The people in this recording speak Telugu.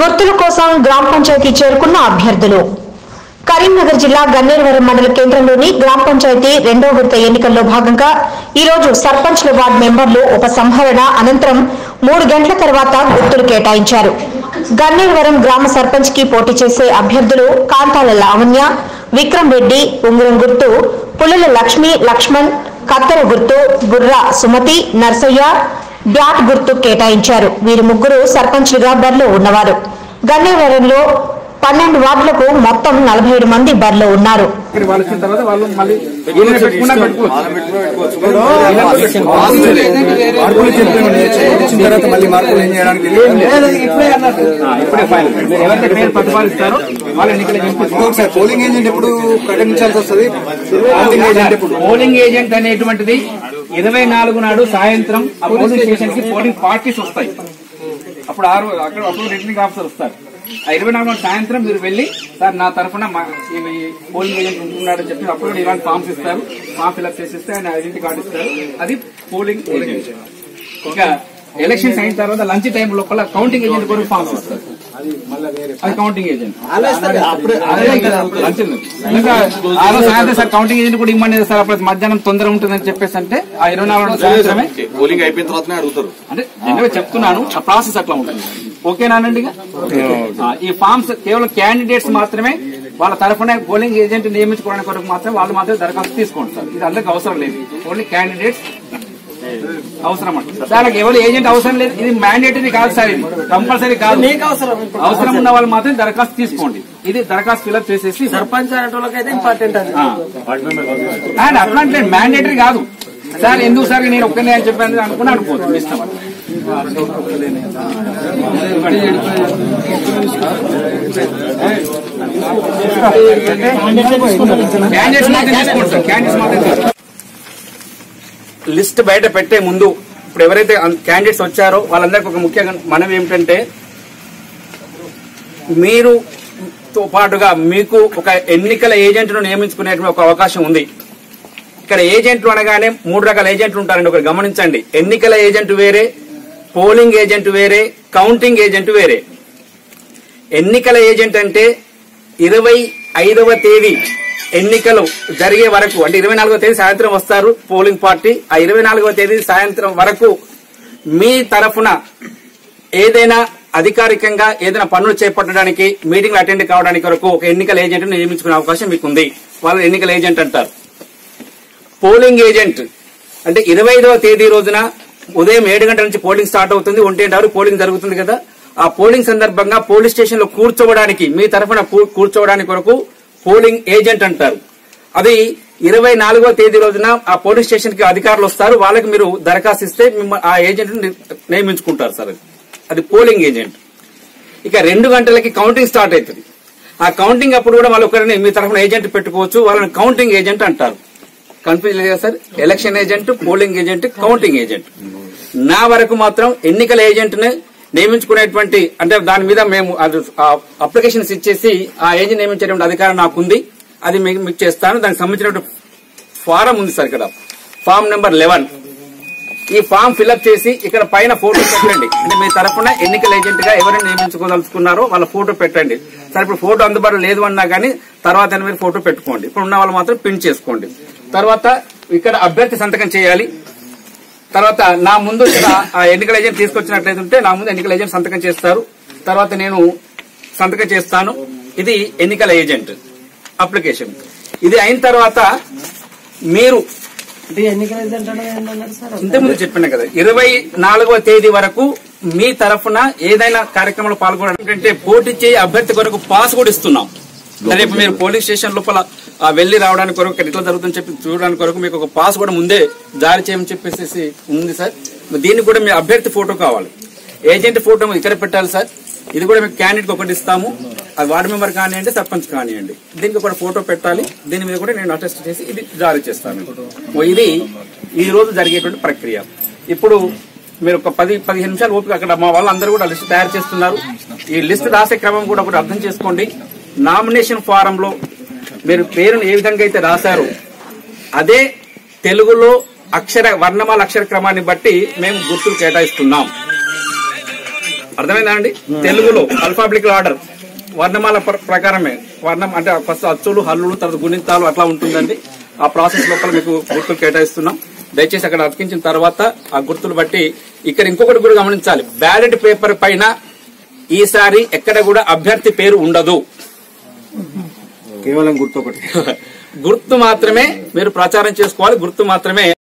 గుర్తుల కోసం గ్రామ పంచాయతీ చేరుకున్న అభ్యర్థులు. కరీంనగర్ జిల్లా గన్నేరువరం మండల కేంద్రంలోని గ్రామ పంచాయతీ రెండో విడత ఎన్నికల్లో భాగంగా ఈరోజు సర్పంచ్ల వార్డు మెంబర్లు ఉపసంహరణ అనంతరం మూడు గంటల తర్వాత గుర్తులు కేటాయించారు. గన్నేరువరం గ్రామ సర్పంచ్కి పోటీ చేసే అభ్యర్థులు కాంతాల లావణ్య విక్రమ్ రెడ్డి ఉంగరం గుర్తు పుల్లల లక్ష్మి లక్ష్మణ్ కత్తెర గుర్తు బుర్రా సుమతి నర్సయ్య బ్యాట్ గుర్తు కేటాయించారు వీరి ముగ్గురు సర్పంచ్లుగా బరిలో ఉన్నవారు గన్నేవరంలో పన్నెండు వార్డులకు మొత్తం నలభై ఏడు మంది బరిలో ఉన్నారు ఏజెంట్ ఎప్పుడు ప్రకటించాల్సి వస్తుంది పోలింగ్ ఏజెంట్ అనేటువంటిది ఇరవై నాలుగు నాడు సాయంత్రం ఆ పోలింగ్ స్టేషన్కి పోలింగ్ పార్టీస్ వస్తాయి. అప్పుడు ఆరు అక్కడ అప్పుడు రిటర్నింగ్ ఆఫీసర్ వస్తారు. ఆ ఇరవై నాలుగు నాడు సాయంత్రం మీరు వెళ్ళి సార్ నా తరఫున పోలింగ్ ఏజెంట్ ఉంటున్నాడని చెప్పి అప్పుడు ఇలాంటి ఫామ్స్ ఇస్తారు. ఫామ్ ఫిల్అప్ చేసిస్తే ఆయన ఐడెంటిటీ కార్డు ఇస్తారు. అది పోలింగ్ ఏజెంట్. ఇంకా ఎలక్షన్స్ అయిన తర్వాత లంచ్ టైం లోపల కౌంటింగ్ ఏజెంట్ కూడా ఫామ్స్ వస్తారు అది counting agent sir counting agent కూడా ఇమ్మని సార్ అప్పుడు మధ్యాహ్నం తొందర ఉంటుందని చెప్పేసి అంటే ఆ ఇరవై నాలుగు సాయంత్రమే పోలింగ్ అయిపోయిన తర్వాతనే అడుగుతారు. అంటే జనరల్ చెప్తున్నాను ఆ ప్రాసెస్ అట్లా ఉంటుంది. ఓకేనానండి ఈ ఫామ్స్ కేవలం క్యాండిడేట్స్ మాత్రమే వాళ్ళ తరఫున పోలింగ్ ఏజెంట్ నియమించుకోవడానికి కొరకు మాత్రం వాళ్ళు మాత్రమే దరఖాస్తు తీసుకోండి సార్. ఇది అందరికి అవసరం లేదు. ఓన్లీ క్యాండిడేట్స్ అవసరం అండి దానికి ఎవరు ఏజెంట్ అవసరం లేదు. ఇది మ్యాండేటరీ కాదు సార్ ఇది. కంపల్సరీ కాదు. అవసరం ఉన్న వాళ్ళు మాత్రం దరఖాస్తు తీసుకోండి. ఇది దరఖాస్తు ఫిల్అప్ చేసేసి సర్పంచ్ అనేటోళ్ళకైతే ఇంపార్టెంట్ అది. ఆ. అండ్ అట్లా అంటే మ్యాండేటరీ కాదు. సార్ ఎందుకు సార్ నేను ఒక్కనే అని చెప్పాను అనుకుని అనుకోవచ్చు ఇష్టం అది. క్యాండిడేట్స్ మాత్రం తీసుకోండి సార్. క్యాండిడేట్స్ మాత్రం. లిస్ట్ బయట పెట్టే ముందు ఇప్పుడు ఎవరైతే క్యాండిడేట్స్ వచ్చారో వాళ్ళందరికీ ఒక ముఖ్యంగా మనం ఏమిటంటే మీరు తో పాటుగా మీకు ఒక ఎన్నికల ఏజెంట్ను నియమించుకునేటువంటి ఒక అవకాశం ఉంది. ఇక్కడ ఏజెంట్లు అనగానే మూడు రకాల ఏజెంట్లు ఉంటారండి. ఒకటి గమనించండి. ఎన్నికల ఏజెంట్ వేరే పోలింగ్ ఏజెంట్ వేరే కౌంటింగ్ ఏజెంట్ వేరే. ఎన్నికల ఏజెంట్ అంటే ఇరవై ఐదవ తేదీ ఎన్నికలు జరిగే వరకు అంటే ఇరవై నాలుగో తేదీ సాయంత్రం వస్తారు పోలింగ్ పార్టీ. ఆ ఇరవై నాలుగవ తేదీ సాయంత్రం వరకు మీ తరఫున ఏదైనా అధికారికంగా ఏదైనా పనులు చేపట్టడానికి మీటింగ్ అటెండ్ కావడానికి వరకు ఒక ఎన్నికల ఏజెంట్ నియమించుకునే అవకాశం మీకు ఉంది వాళ్ళు ఎన్నికల ఏజెంట్ అంటారు. పోలింగ్ ఏజెంట్ అంటే ఇరవై ఐదవ తేదీ రోజున ఉదయం ఏడు గంటల నుంచి పోలింగ్ స్టార్ట్ అవుతుంది ఒంటి వరకు పోలింగ్ జరుగుతుంది కదా. ఆ పోలింగ్ సందర్భంగా పోలీస్ స్టేషన్లో కూర్చోవడానికి మీ తరఫున కూ- కూర్చోవడానికి కొరకు పోలింగ్ ఏజెంట్ అంటారు. అది ఇరవై నాలుగో తేదీ రోజున ఆ పోలీస్ స్టేషన్కి అధికారులు వస్తారు. వాళ్ళకి మీరు దరఖాస్తు ఇస్తే ఆ ఏజెంట్ నియమించుకుంటారు సార్ అది. Polling agent. ఇక రెండు గంటలకి కౌంటింగ్ స్టార్ట్ అవుతుంది ఆ కౌంటింగ్ అప్పుడు కూడా వాళ్ళు ఒకరిని మీ తరఫున ఏజెంట్ పెట్టుకోవచ్చు. వాళ్ళని కౌంటింగ్ ఏజెంట్ అంటారు. కన్ఫ్యూజ్ లేదు sir? Election agent polling agent counting agent. నా వరకు మాత్రం ఎన్నికల ఏజెంట్ని నియమించుకునేటువంటి అంటే దాని మీద మేము అప్లికేషన్స్ ఇచ్చేసి ఆ ఏజ్ నియమించేటువంటి అధికారం నాకుంది. అది మీకు చేస్తాను. దానికి సంబంధించినటువంటి ఫారం ఉంది సార్ ఇక్కడ. Form number eleven. ఈ ఫామ్ ఫిల్అప్ చేసి ఇక్కడ పైన ఫోటో పెట్టండి. అంటే మీ తరఫున ఎన్నికల ఏజెంట్గా ఎవరిని నియమించుకోదలుచుకున్నారో వాళ్ళ ఫోటో పెట్టండి. సరే ఇప్పుడు ఫోటో అందుబాటులో లేదు అన్నా కానీ తర్వాత మీరు ఫోటో పెట్టుకోండి. ఇప్పుడు ఉన్న వాళ్ళు మాత్రం ప్రింట్ చేసుకోండి. తర్వాత ఇక్కడ అభ్యర్థి సంతకం చేయాలి. తర్వాత నా ముందు ఆ ఎన్నికల ఏజెంట్ తీసుకొచ్చినట్లయితే ఉంటే నా ముందు ఎన్నికల ఏజెంట్ సంతకం చేస్తారు. తర్వాత నేను సంతకం చేస్తాను. ఇది ఎన్నికల ఏజెంట్ అప్లికేషన్. ఇది అయిన తర్వాత మీరు ఇంతకుముందు చెప్పిన కదా ఇరవై నాలుగవ తేదీ వరకు మీ తరఫున ఏదైనా కార్యక్రమంలో పాల్గొనడం అంటే పోటీ చేయి అభ్యర్థి కొరకు పాస్ కూడా ఇస్తున్నాం. రేపు మీరు పోలీస్ స్టేషన్ లోపల వెళ్ళి రావడానికి కొరకు ఇక్కడ ఎట్లా జరుగుతుందని చెప్పి చూడడానికి కొరకు మీకు ఒక పాస్ కూడా ముందే జారీ చేయమని చెప్పేసి ఉంది సార్. దీనికి కూడా మీ అభ్యర్థి ఫోటో కావాలి. ఏజెంట్ ఫోటో ఇక్కడ పెట్టాలి సార్. ఇది కూడా మీకు క్యాండిడేట్ ఒకటి ఇస్తాము. అది వార్డు మెంబర్ కానివ్వండి సర్పంచ్ కానివ్వండి. దీనికి ఒక ఫోటో పెట్టాలి. దీని మీద కూడా నేను అటెస్ట్ చేసి ఇది జారీ చేస్తాను. ఇది ఈ రోజు జరిగేటువంటి ప్రక్రియ. ఇప్పుడు మీరు ఒక పది పదిహేను నిమిషాలు ఓపిక అక్కడ మా వాళ్ళందరూ కూడా లిస్ట్ తయారు చేస్తున్నారు. ఈ లిస్ట్ రాసే క్రమం కూడా ఒకటి అర్థం చేసుకోండి. నామినేషన్ ఫారంలో మీరు పేరును ఏ విధంగా అయితే రాశారో అదే తెలుగులో అక్షర వర్ణమాల అక్షర క్రమాన్ని బట్టి మేము గుర్తులు కేటాయిస్తున్నాం. అర్థమైందా అండి? తెలుగులో అల్ఫాబెటిక్ ఆర్డర్ వర్ణమాల ప్ర- ప్రకారమే వర్ణం అంటే ఫస్ట్ అచ్చులు హల్లులు తర్వాత గుణింతాలు అట్లా ఉంటుందండి. ఆ ప్రాసెస్ లోపల మీకు గుర్తులు కేటాయిస్తున్నాం. దయచేసి అక్కడ అతికించిన తర్వాత ఆ గుర్తులు బట్టి ఇక్కడ ఇంకొకటి కూడా గమనించాలి. బ్యాలెట్ పేపర్ పైన ఈసారి ఎక్కడ కూడా అభ్యర్థి పేరు ఉండదు. కేవలం గుర్తు ఒకటి గుర్తు మాత్రమే మీరు ప్రచారం చేసుకోవాలి గుర్తు మాత్రమే